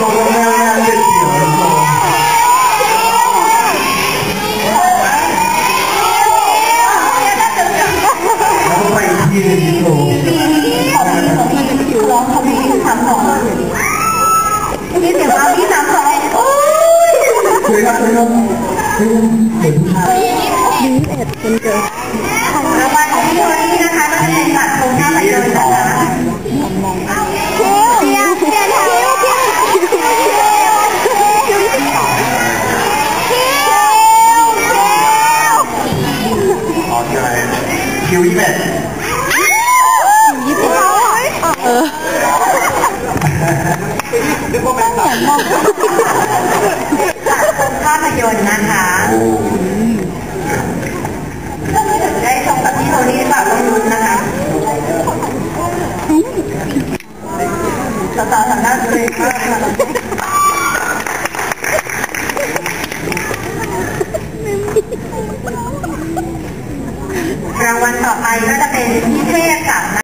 ตกลงแล้วงานเด็ดเดี่ยวเลยครับแล้วก็ไปอีกที่หนึงที่โตร้องเขาไม่สามสองมีเสียงมาพี่สามสองโอ้ยคุยครับคุยครับคุยเด็กผู้ชายยี่สิบเอ็ดคนเกิด อ๋อคืออะไรคิวยี่สิบเอ็ดยิบเขาเออนึกว่าเป็นสัตว์ภาพยนตร์นะคะโอ้ก็ไม่ถึงได้ชมกับพี่โทนี่แบบต้องลุ้นนะคะสาวๆทางด้านเลยค่ะ รางวัลต่อไปก็จะเป็น